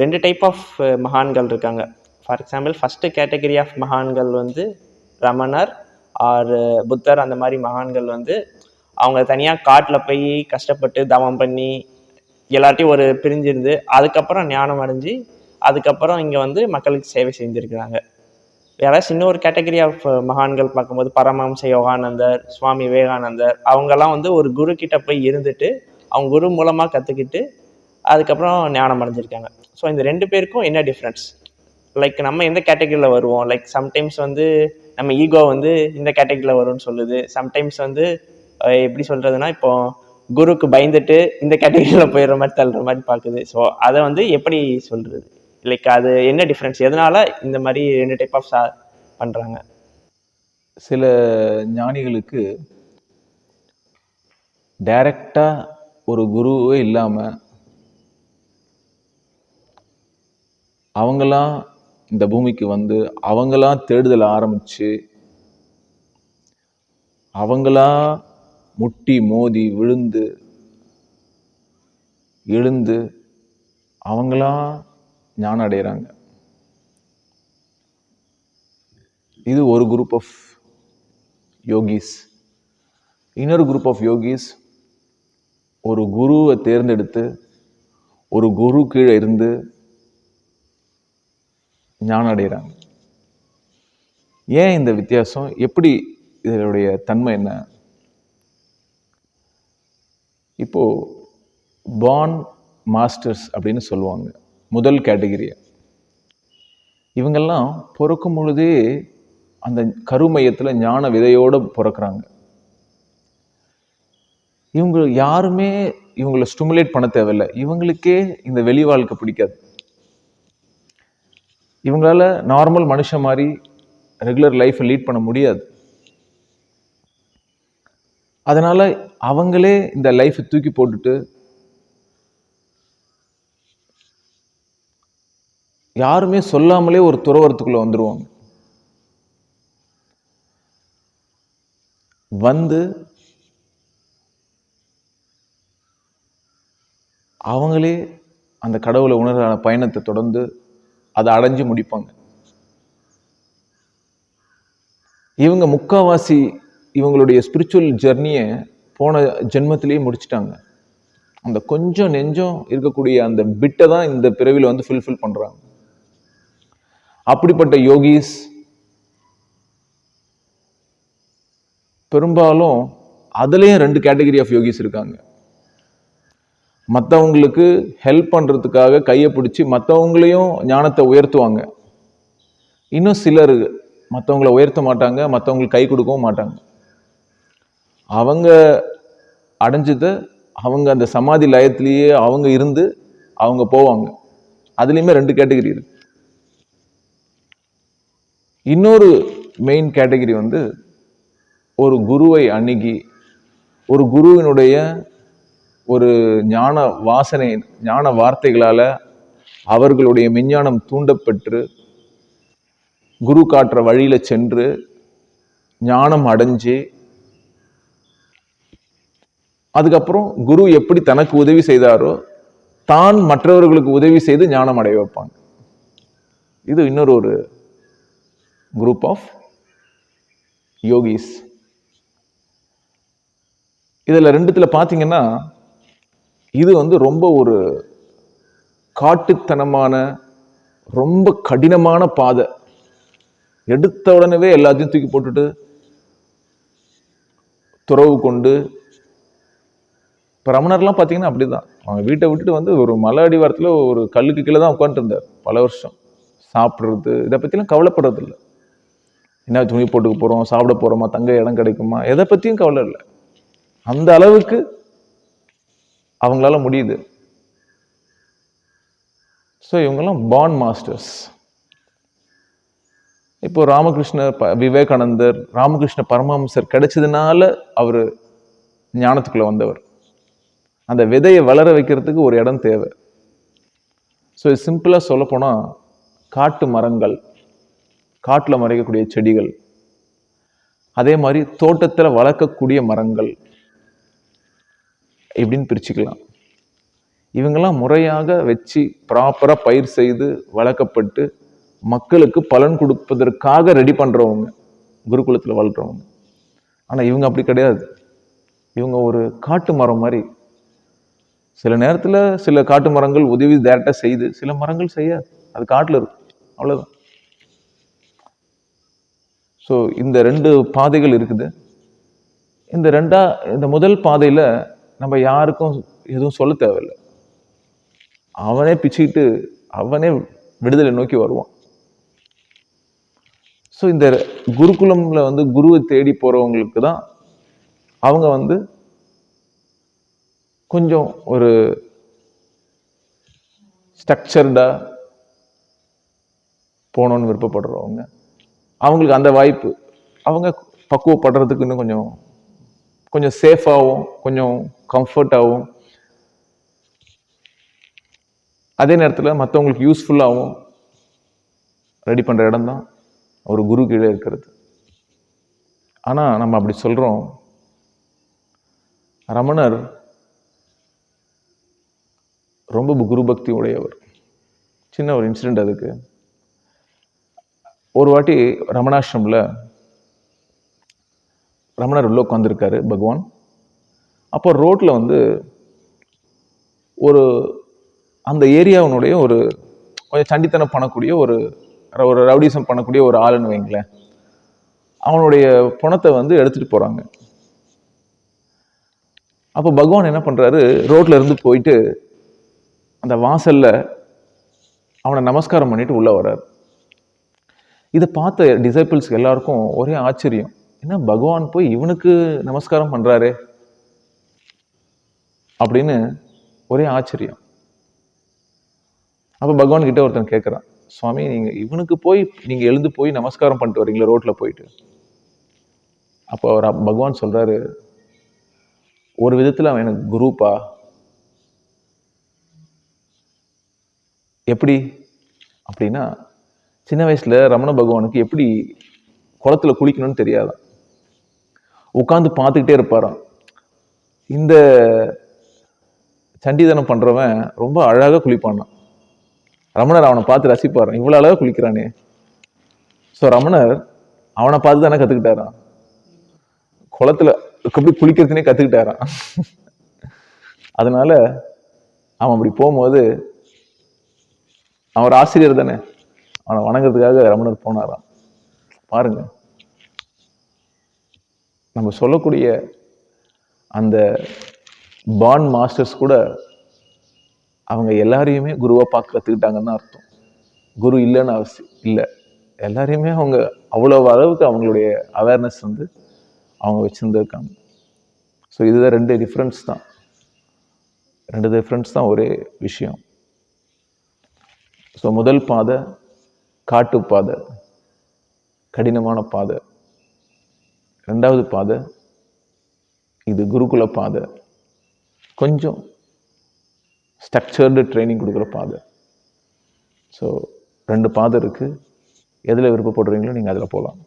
ரெண்டு type of மகான்கள் இருக்காங்க. For example first category of மகான்கள் வந்து ரமணர் ஆர் புத்தர். அந்த மாதிரி மகான்கள் வந்து அவங்க தனியாக காட்டில் போய் கஷ்டப்பட்டு தவம் பண்ணி எல்லார்ட்டையும் ஒரு பிரிஞ்சிருந்து அதுக்கப்புறம் ஞானம் அடைஞ்சு அதுக்கப்புறம் இங்கே வந்து மக்களுக்கு சேவை செஞ்சுருக்கிறாங்க. யாராச்சும் இன்னொரு கேட்டகரி ஆஃப் மகான்கள் பார்க்கும்போது பரமஹம்ச யோகானந்தர் சுவாமி விவேகானந்தர் அவங்கெல்லாம் வந்து ஒரு குரு கிட்ட போய் இருந்துட்டு அவங்க குரு மூலமாக கற்றுக்கிட்டு அதுக்கப்புறம் ஞானம் அடைஞ்சிருக்காங்க. ஸோ இந்த ரெண்டு பேருக்கும் என்ன டிஃப்ரென்ஸ் லைக் நம்ம எந்த கேட்டகரியில் வருவோம்? லைக் சம்டைம்ஸ் வந்து நம்ம ஈகோ வந்து இந்த கேட்டகரியில் வரும்னு சொல்லுது. சம்டைம்ஸ் வந்து எப்படி சொல்கிறதுனா இப்போ குருக்கு பயந்துட்டு இந்த கேட்டகரியில் போயிடுற மாதிரி தள்ளுற மாதிரி பார்க்குது ஸோ அதை வந்து எப்படி சொல்கிறது லைக் அது என்ன டிஃப்ரென்ஸ் எதனால் இந்த மாதிரி ரெண்டு டைப் ஆஃப் சா பண்ணுறாங்க சில ஞானிகளுக்கு டைரக்டாக ஒரு குருவே இல்லாமல் அவங்களாம் இந்த பூமிக்கு வந்து அவங்களாம் தேடுதல் ஆரம்பித்து அவங்களா முட்டி மோதி விழுந்து எழுந்து அவங்களா ஞானம் அடைகிறாங்க இது ஒரு குரூப் ஆஃப் யோகிஸ் இன்னொரு குரூப் ஆஃப் யோகிஸ் ஒரு குருவை தேர்ந்தெடுத்து ஒரு குரு கீழே இருந்து ஞானம் அடைகிறாங்க ஏன் இந்த வித்தியாசம்? எப்படி இதனுடைய தன்மை என்ன? இப்போ பான் மாஸ்டர்ஸ் அப்படின்னு சொல்லுவாங்க முதல் கேட்டகிரியை இவங்கெல்லாம் பிறக்கும் பொழுதே அந்த கருமையத்தில் ஞான விதையோடு பிறக்கிறாங்க. இவங்க யாருமே இவங்களை ஸ்டிமுலேட் பண்ண தேவையில்லை. இவங்களுக்கே இந்த வெளி வாழ்க்கை பிடிக்காது. இவங்களால நார்மல் மனுஷன் மாதிரி ரெகுலர் லைஃப்பை லீட் பண்ண முடியாது. அதனால் அவங்களே இந்த லைஃப்பை தூக்கி போட்டுட்டு யாருமே சொல்லாமலே ஒரு துறவரத்துக்குள்ளே வந்துடுவாங்க வந்து அவங்களே அந்த கடவுளை உணர்கிற பயணத்தை தொடர்ந்து அதை அடைஞ்சு முடிப்பாங்க. இவங்க முக்காவாசி இவங்களுடைய ஸ்பிரிச்சுவல் ஜெர்னியை போன ஜென்மத்திலேயே முடிச்சிட்டாங்க. அந்த கொஞ்சம் நெஞ்சம் இருக்கக்கூடிய அந்த பிட்டை தான் இந்த பிறவியில் வந்து ஃபுல்ஃபில் பண்ணுறாங்க அப்படிப்பட்ட யோகிஸ் பெரும்பாலும் அதுலேயும் ரெண்டு கேட்டகரி ஆஃப் யோகிஸ் இருக்காங்க. மற்றவங்களுக்கு ஹெல்ப் பண்ணுறதுக்காக கையை பிடிச்சி மற்றவங்களையும் ஞானத்தை உயர்த்துவாங்க. இன்னும் சிலர் மற்றவங்கள உயர்த்த மாட்டாங்க மற்றவங்களுக்கு கை கொடுக்கவும் மாட்டாங்க. அவங்க அடைஞ்சதை அவங்க அந்த சமாதி லயத்திலேயே அவங்க இருந்து அவங்க போவாங்க. அதுலேயுமே ரெண்டு கேட்டகரி இருக்கு. இன்னொரு மெயின் கேட்டகரி வந்து ஒரு குருவை அணுகி ஒரு குருவினுடைய ஒரு ஞான வாசனை ஞான வார்த்தைகளால் அவர்களுடைய மெஞ்ஞானம் தூண்டப்பெற்று குரு காட்டுற வழியில் சென்று ஞானம் அடைஞ்சு அதுக்கப்புறம் குரு எப்படி தனக்கு உதவி செய்தாரோ தான் மற்றவர்களுக்கு உதவி செய்து ஞானம் அடைய வைப்பாங்க. இது இன்னொரு ஒரு குரூப் ஆஃப் யோகிஸ் இதில் ரெண்டுத்தில் பார்த்தீங்கன்னா இது வந்து ரொம்ப ஒரு காட்டுத்தனமான ரொம்ப கடினமான பாதை. எடுத்த உடனே எல்லாத்தையும் தூக்கி போட்டுட்டு துறவு கொண்டு இப்போ ரமணர்லாம் பார்த்தீங்கன்னா அப்படிதான். அவங்க வீட்டை விட்டுட்டு வந்து ஒரு மலை அடிவாரத்தில் ஒரு கல்லுக்கு கீழே தான் உட்காந்துட்டு பல வருஷம். சாப்பிட்றது இதை பற்றிலாம் கவலைப்படுறது இல்லை என்ன துணி போட்டுக்க போகிறோம் சாப்பிட போகிறோமா தங்க இடம் கிடைக்குமா எதை பற்றியும் கவலை இல்லை. அந்த அளவுக்கு அவங்களால முடியுது. ஸோ இவங்கெல்லாம் பான் மாஸ்டர்ஸ் இப்போ ராமகிருஷ்ணர் ப விவேகானந்தர் ராமகிருஷ்ண பரமஹம்சர் கிடைச்சதுனால அவர் ஞானத்துக்குள்ளே வந்தவர். அந்த விதையை வளர வைக்கிறதுக்கு ஒரு இடம் தேவை. ஸோ இது சிம்பிளாக சொல்லப்போனால் காட்டு மரங்கள் காட்டில் மறைக்கக்கூடிய செடிகள் அதே மாதிரி தோட்டத்தில் வளர்க்கக்கூடிய மரங்கள் இப்படின்னு பிரிச்சுக்கலாம். இவங்கெல்லாம் முறையாக வச்சு ப்ராப்பராக பயிர் செய்து வளர்க்கப்பட்டு மக்களுக்கு பலன் கொடுப்பதற்காக ரெடி பண்ணுறவங்க குருகுலத்தில் வளர்கிறவங்க ஆனால் இவங்க அப்படி கிடையாது. இவங்க ஒரு காட்டு மரம் மாதிரி. சில நேரத்தில் சில காட்டு மரங்கள் உதவி டேரெக்டாக செய்து சில மரங்கள் செய்யாது. அது காட்டில் இருக்கும். அவ்வளோதான் ஸோ இந்த ரெண்டு பாதைகள் இருக்குது. இந்த ரெண்டா இந்த முதல் பாதையில் நம்ம யாருக்கும் எதுவும் சொல்ல தேவையில்லை. அவனே பிச்சுக்கிட்டு அவனே விடுதலை நோக்கி வருவான். ஸோ இந்த குருகுலம்ல வந்து குருவை தேடி போகிறவங்களுக்கு தான் அவங்க வந்து கொஞ்சம் ஒரு ஸ்ட்ரக்சர்டா போகணுன்னு விருப்பப்படுறவங்க. அவங்களுக்கு அந்த வாய்ப்பு. அவங்க பக்குவப்படுறதுக்கு இன்னும் கொஞ்சம் கொஞ்சம் சேஃபாகவும் கொஞ்சம் கம்ஃபர்ட்டாகவும் அதே நேரத்தில் மற்றவங்களுக்கு யூஸ்ஃபுல்லாகவும் ரெடி பண்ணுற இடம் தான் ஒரு குரு கீழே இருக்கிறது. ஆனால் நம்ம அப்படி சொல்கிறோம் ரமணர் ரொம்ப குரு பக்தி உடையவர். சின்ன ஒரு இன்சிடெண்ட் அதுக்கு. ஒரு வாட்டி ரமணாசிரமில் ரமணர் உள்ளே உட்காந்துருக்காரு பகவான். அப்போ ரோட்டில் வந்து ஒரு அந்த ஏரியாவினுடைய ஒரு கொஞ்சம் சண்டித்தனம் பண்ணக்கூடிய ஒரு ஒரு ரவுடிசம் பண்ணக்கூடிய ஒரு ஆளுன்னு வைங்களேன். அவனுடைய பணத்தை வந்து எடுத்துகிட்டு போகிறாங்க அப்போ பகவான் என்ன பண்ணுறாரு ரோட்டில் இருந்து போயிட்டு அந்த வாசலில் அவனை நமஸ்காரம் பண்ணிட்டு உள்ளே வர்றார். இதை பார்த்த டிசைபிள்ஸ் எல்லாருக்கும் ஒரே ஆச்சரியம். ஏன்னா பகவான் போய் இவனுக்கு நமஸ்காரம் பண்ணுறாரே அப்படின்னு ஒரே ஆச்சரியம். அப்போ பகவான் கிட்ட ஒருத்தன் கேட்குறான் சுவாமி நீங்க இவனுக்கு போய் நீங்க எழுந்து போய் நமஸ்காரம் பண்ணிட்டு வரீங்களா ரோட்ல போயிட்டு? அப்போ அவர் பகவான் சொல்றாரு ஒரு விதத்தில் அவன் எனக்கு குரூப்பா? எப்படி? அப்படின்னா சின்ன வயசுல ரமண பகவானுக்கு எப்படி குளத்துல குளிக்கணும்னு தெரியாதான். உட்காந்து பார்த்துக்கிட்டே இருப்பாராம். இந்த சண்டிதனம் பண்ணுறவன் ரொம்ப அழகாக குளிப்பானான் ரமணர் அவனை பார்த்து ரசிப்பாராம் இவ்வளோ அழகாக குளிக்கிறானே. ஸோ ரமணர் அவனை பார்த்து தானே கற்றுக்கிட்டாரான் குளத்துல எப்படி குளிக்கிறதுனே கற்றுக்கிட்டாரான் அதனால அவன் அப்படி போகும்போது அவன் ஒரு ஆசிரியர் தானே. அவனை வணங்குறதுக்காக ரமணர் போனாராம். பாருங்க. நம்ம சொல்லக்கூடிய அந்த பாண்ட் மாஸ்டர்ஸ் கூட அவங்க எல்லாரையுமே குருவாக பார்க்க கற்றுக்கிட்டாங்கன்னு தான் அர்த்தம். குரு இல்லைன்னு அவசியம் இல்லை. எல்லாரையுமே அவங்க அவ்வளோ அளவுக்கு அவங்களுடைய அவேர்னஸ் வந்து அவங்க வச்சுருந்துருக்காங்க. ஸோ இதுதான் ரெண்டு டிஃப்ரென்ஸ் தான். ரெண்டு டிஃப்ரென்ஸ் தான் ஒரே விஷயம். ஸோ முதல் பாதை காட்டு பாதை கடினமான பாதை. ரெண்டாவது பாதை இது குருகுல பாதை. கொஞ்சம் ஸ்ட்ரக்சர்டு ட்ரைனிங் கொடுக்குற பாதை. ஸோ ரெண்டு பாதை இருக்குது எதில் விருப்பப்படுறீங்களோ நீங்கள் அதில் போகலாம்